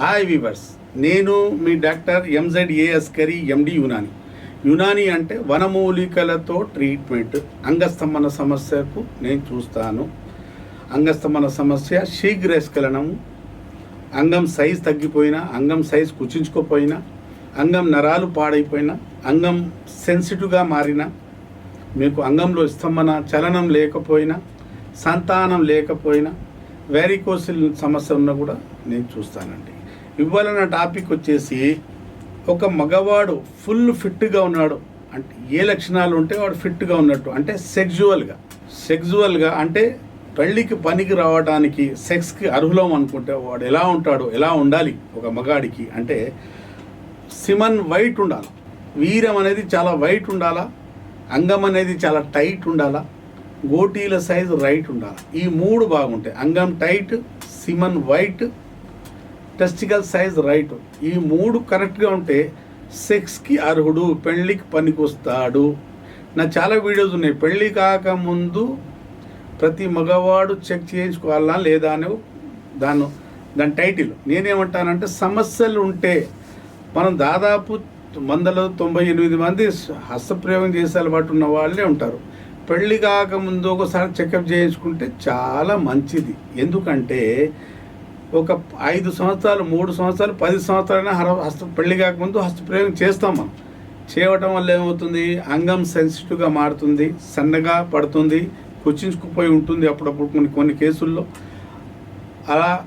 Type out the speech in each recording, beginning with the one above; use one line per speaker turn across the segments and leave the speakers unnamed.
Hi viewers నేను మీ doctor MZ AS Kari MD Unani. Unani అంటే వనమూలికలతో ట్రీట్మెంట్. అంగస్తంభన సమస్యకు నేను చూస్తాను. అంగస్తంభన సమస్య శీఘ్రస్ఖలనము అంగం సైజ్ తగ్గిపోయినా అంగం సైజ్ కుచించుకోపోయినా అంగం నరాలు పాడైపోయినా అంగం సెన్సిటివ్గా మారినా మీకు అంగంలో స్తంభన చలనం లేకపోయినా సంతానం లేకపోయినా వ్యారికోసిల్ సమస్య ఉన్నా కూడా నేను చూస్తానండి. ఇవ్వాలన్న టాపిక్ వచ్చేసి ఒక మగవాడు ఫుల్ ఫిట్గా ఉన్నాడు. అంటే ఏ లక్షణాలు ఉంటే వాడు ఫిట్గా ఉన్నట్టు. అంటే సెక్జువల్గా సెక్జువల్గా అంటే పెళ్ళికి పనికి రావడానికి సెక్స్కి అర్హులం అనుకుంటే వాడు ఎలా ఉంటాడు ఎలా ఉండాలి ఒక మగాడికి అంటే సిమన్ వైట్ ఉండాలి? వీరం అనేది చాలా వైట్ ఉండాలా? అంగం అనేది చాలా టైట్ ఉండాలా? గోటీల సైజు రైట్ ఉండాలి? ఈ మూడు బాగుంటాయి. అంగం tight semen white testicle size right. ఈ మూడు కరెక్ట్గా ఉంటే సెక్స్కి అర్హుడు పెళ్ళికి పనికొస్తాడు. నా చాలా వీడియోస్ ఉన్నాయి. పెళ్ళి కాకముందు ప్రతి మగవాడు చెక్ చేయించుకోవాలా లేదా అని దాని దాని టైటిల్. నేనేమంటానంటే సమస్యలు ఉంటే మనం దాదాపు వందల తొంభై ఎనిమిది మంది హస్తప్రయోగం చేసే అలవాటు ఉన్న వాళ్ళే ఉంటారు. పెళ్ళి కాకముందు ఒకసారి చెకప్ చేయించుకుంటే చాలా మంచిది. ఎందుకంటే ఒక ఐదు సంవత్సరాలు మూడు సంవత్సరాలు పది సంవత్సరాలైనా హర హస్త పెళ్ళి కాకముందు హస్తప్రయోగం చేస్తాం మనం. చేయటం వల్ల ఏమవుతుంది? అంగం సెన్సిటివ్గా మారుతుంది సన్నగా పడుతుంది కుచించుకుపోయి ఉంటుంది అప్పుడప్పుడు కొన్ని కొన్ని కేసుల్లో. అలా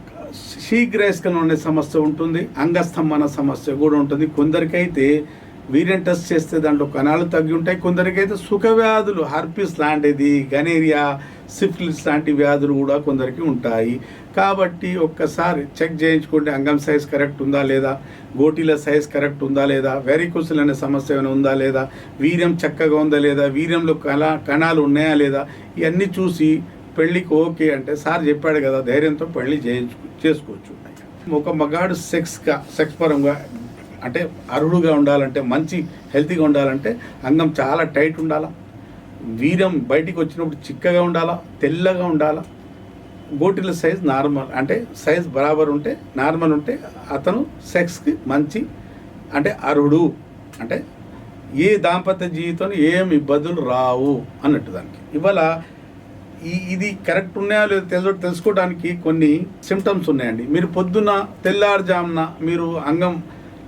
శీఘ్రస్కం ఉండే సమస్య ఉంటుంది అంగస్తంభన సమస్య కూడా ఉంటుంది. కొందరికైతే వీరియం టెస్ట్ చేస్తే దాంట్లో కణాలు తగ్గి ఉంటాయి కొందరికైతే సుఖవ్యాధులు హర్పిస్ లాంటిది గనేరియా సిఫిలిస్ లాంటి వ్యాధులు కూడా కొందరికి ఉంటాయి. కాబట్టి ఒక్కసారి చెక్ చేయించుకుంటే అంగం సైజ్ కరెక్ట్ ఉందా లేదా గోటీల సైజ్ కరెక్ట్ ఉందా లేదా వెరికోసిల్ అనే సమస్య ఏమైనా ఉందా లేదా వీర్యం చక్కగా ఉందా లేదా వీర్యంలో కళా కణాలు ఉన్నాయా లేదా ఇవన్నీ చూసి పెళ్ళికి ఓకే అంటే సార్ చెప్పాడు కదా ధైర్యంతో పెళ్ళి చేయించు చేసుకోవచ్చు. ఒక మగాడు సెక్స్గా సెక్స్ పరంగా అంటే అర్హుడుగా ఉండాలంటే మంచి హెల్తీగా ఉండాలంటే అంగం చాలా టైట్ ఉండాలా? వీర్యం బయటికి వచ్చినప్పుడు చిక్కగా ఉండాలా తెల్లగా ఉండాలా? గోటిల సైజ్ నార్మల్ అంటే సైజ్ బరాబర్ ఉంటే నార్మల్ ఉంటే అతను సెక్స్కి మంచి అంటే అరుడు. అంటే ఏ దాంపత్య జీవితంలో ఏం ఇబ్బందులు రావు అన్నట్టు దానికి. ఇవాళ ఈ ఇది కరెక్ట్ ఉన్నాయో లేదో తెలుసు తెలుసుకోవడానికి కొన్ని సిమ్టమ్స్ ఉన్నాయండి. మీరు పొద్దున్న తెల్లారుజామున మీరు అంగం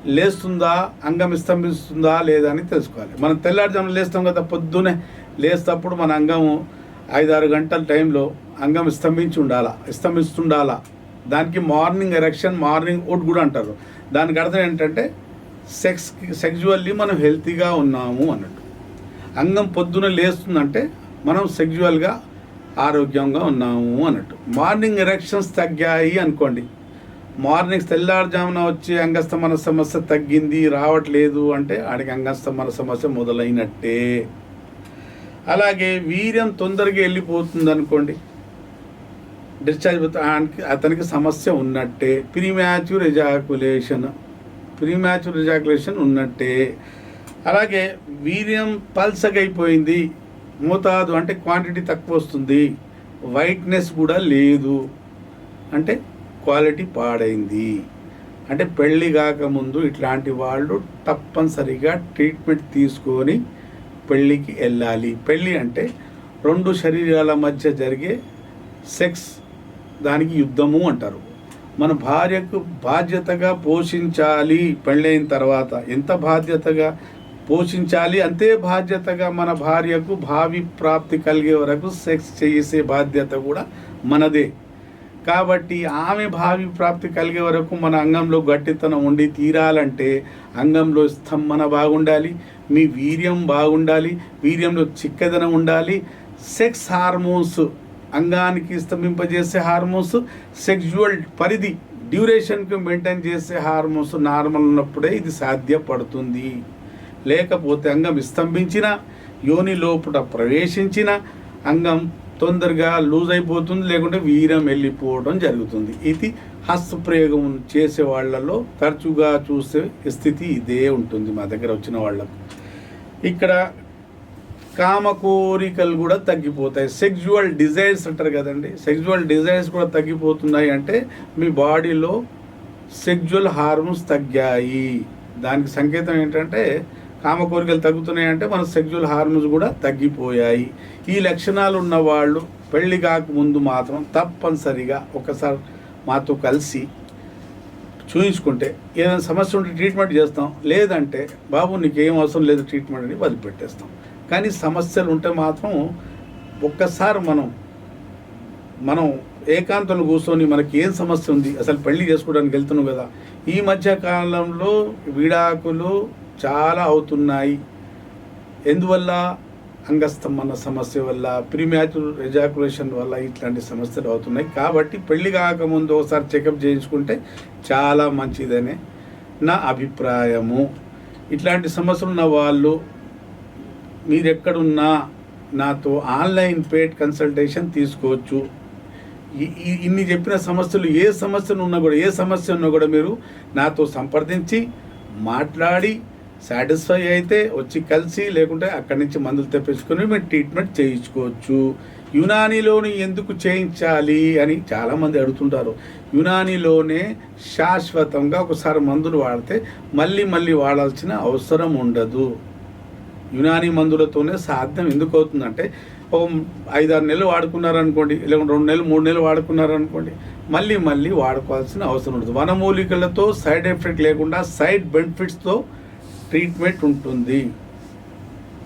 లేస్తుందా అంగం స్తంభిస్తుందా లేదా అని తెలుసుకోవాలి. మనం తెల్లారుజామున లేస్తాం కదా పొద్దునే లేస్తప్పుడు మన అంగం ఐదారు గంటల టైంలో అంగం స్తంభించి ఉండాలా స్తంభిస్తుండాలా. దానికి మార్నింగ్ ఎరెక్షన్ మార్నింగ్ వుడ్ కూడా అంటారు. దానికి అర్థం ఏంటంటే సెక్స్ సెక్జువల్లీ మనం హెల్తీగా ఉన్నాము అన్నట్టు. అంగం పొద్దున లేస్తుందంటే మనం సెక్జువల్గా ఆరోగ్యంగా ఉన్నాము అన్నట్టు. మార్నింగ్ ఎరెక్షన్స్ తగ్గాయి అనుకోండి. మార్నింగ్ తెల్లారుజామున వచ్చి అంగస్తమన సమస్య తగ్గింది రావట్లేదు అంటే ఆడికి అంగస్తమన సమస్య మొదలైనట్టే. అలాగే వీర్యం తొందరగా వెళ్ళిపోతుంది అనుకోండి డిశ్చార్జ్ అతనికి సమస్య ఉన్నట్టే ప్రీమ్యాచ్యూర్ ఎజాకులేషన్ ప్రీమ్యాచ్యూర్ ఎజాకులేషన్ ఉన్నట్టే. అలాగే వీర్యం పల్సగైపోయింది మోతాదు అంటే క్వాంటిటీ తక్కువ వస్తుంది వైట్నెస్ కూడా లేదు. అంటే క్వాలిటీ పాడైంది. అంటే పెళ్ళి కాకముందు ఇట్లాంటి వాళ్ళు తప్పనిసరిగా ట్రీట్మెంట్ తీసుకొని పెళ్ళికి వెళ్ళాలి. పెళ్ళి అంటే రెండు శరీరాల మధ్య జరిగే సెక్స్ దానికి యుద్ధము అంటారు. మన భార్యకు బాధ్యతగా పోషించాలి. పెళ్ళైన తర్వాత ఎంత బాధ్యతగా పోషించాలి? అంతే బాధ్యతగా మన భార్యకు భావి ప్రాప్తి కలిగే వరకు సెక్స్ చేసే బాధ్యత కూడా మనదే. కాబట్టి ఆమె భావి ప్రాప్తి కలిగే వరకు మన అంగంలో గట్టితనం ఉండి తీరాలంటే అంగంలో స్తంభన బాగుండాలి మీ వీర్యం బాగుండాలి వీర్యంలో చిక్కదనం ఉండాలి. సెక్స్ హార్మోన్స్ అంగానికి స్తంభింపజేసే హార్మోన్స్ సెక్జువల్ పరిధి డ్యూరేషన్కి మెయింటైన్ చేసే హార్మోన్స్ నార్మల్ ఉన్నప్పుడే ఇది సాధ్యపడుతుంది. లేకపోతే అంగం స్తంభించిన యోని లోపల ప్రవేశించిన అంగం తొందరగా లూజ్ అయిపోతుంది లేకుంటే వీరం వెళ్ళిపోవడం జరుగుతుంది. ఇది హస్తప్రయోగం చేసే వాళ్ళలో తరచుగా చూసే స్థితి ఇదే ఉంటుంది మా దగ్గర వచ్చిన వాళ్ళకు. ఇక్కడ కామ కోరికలు కూడా తగ్గిపోతాయి. సెక్జువల్ డిజైర్స్ అంటారు కదండి. సెక్జువల్ డిజైర్స్ కూడా తగ్గిపోతున్నాయి అంటే మీ బాడీలో సెక్జువల్ హార్మోన్స్ తగ్గాయి. దానికి సంకేతం ఏంటంటే కామ కోరికలు తగ్గుతున్నాయంటే మన సెక్జువల్ హార్మోన్స్ కూడా తగ్గిపోయాయి. ఈ లక్షణాలు ఉన్న వాళ్ళు పెళ్ళి కాకముందు మాత్రం తప్పనిసరిగా ఒకసారి మాతో కలిసి చూయించుకుంటే ఏదైనా సమస్య ఉంటే ట్రీట్మెంట్ చేస్తాం. లేదంటే బాబు నీకు ఏం అవసరం లేదు ట్రీట్మెంట్ అని వదిలిపెట్టేస్తాం. కానీ సమస్యలు ఉంటే మాత్రం ఒక్కసారి మనం మనం ఏకాంతంలో కూర్చొని మనకి ఏం సమస్య ఉంది? అసలు పెళ్ళి చేసుకోవడానికి వెళ్తున్నాం కదా. ఈ మధ్య కాలంలో విడాకులు చాలా అవుతున్నాయి. ఎందువల్ల? అంగస్తంభన సమస్య వల్ల ప్రీమ్యాచుర్ ఎజాకులేషన్ వల్ల ఇట్లాంటి సమస్యలు అవుతున్నాయి. కాబట్టి పెళ్ళి కాకముందు ఒకసారి చెకప్ చేయించుకుంటే చాలా మంచిదనే నా అభిప్రాయము. ఇట్లాంటి సమస్యలు ఉన్న వాళ్ళు మీరెక్కడున్నా నాతో ఆన్లైన్ పేడ్ కన్సల్టేషన్ తీసుకోవచ్చు. ఇన్ని చెప్పిన సమస్యలు ఏ సమస్యను ఉన్నా కూడా ఏ సమస్య ఉన్నా కూడా మీరు నాతో సంప్రదించి మాట్లాడి సాటిస్ఫై అయితే వచ్చి కలిసి లేకుంటే అక్కడి నుంచి మందులు తెప్పించుకొని మీరు ట్రీట్మెంట్ చేయించుకోవచ్చు. యునానీలోని ఎందుకు చేయించాలి అని చాలామంది అడుగుతుంటారు. యునానీలోనే శాశ్వతంగా ఒకసారి మందులు వాడితే మళ్ళీ మళ్ళీ వాడాల్సిన అవసరం ఉండదు. యునానీ మందులతోనే సాధ్యం ఎందుకు అవుతుందంటే ఒక ఐదారు నెలలు వాడుకున్నారనుకోండి లేకుంటే రెండు నెలలు మూడు నెలలు వాడుకున్నారనుకోండి మళ్ళీ మళ్ళీ వాడుకోవాల్సిన అవసరం ఉండదు. వనమూలికలతో సైడ్ ఎఫెక్ట్ లేకుండా సైడ్ బెనిఫిట్స్తో ట్రీట్మెంట్ ఉంటుంది.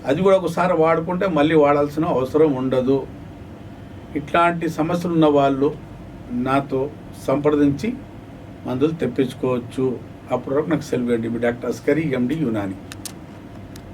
అది కూడా ఒకసారి వాడుకుంటే మళ్ళీ వాడాల్సిన అవసరం ఉండదు. ఇట్లాంటి సమస్యలు ఉన్న వాళ్ళు నాతో సంప్రదించి మందులు తెప్పించుకోవచ్చు. అప్పటివరకు నాకు సెలవు మీ డాక్టర్ అస్కరి ఎండి యునాని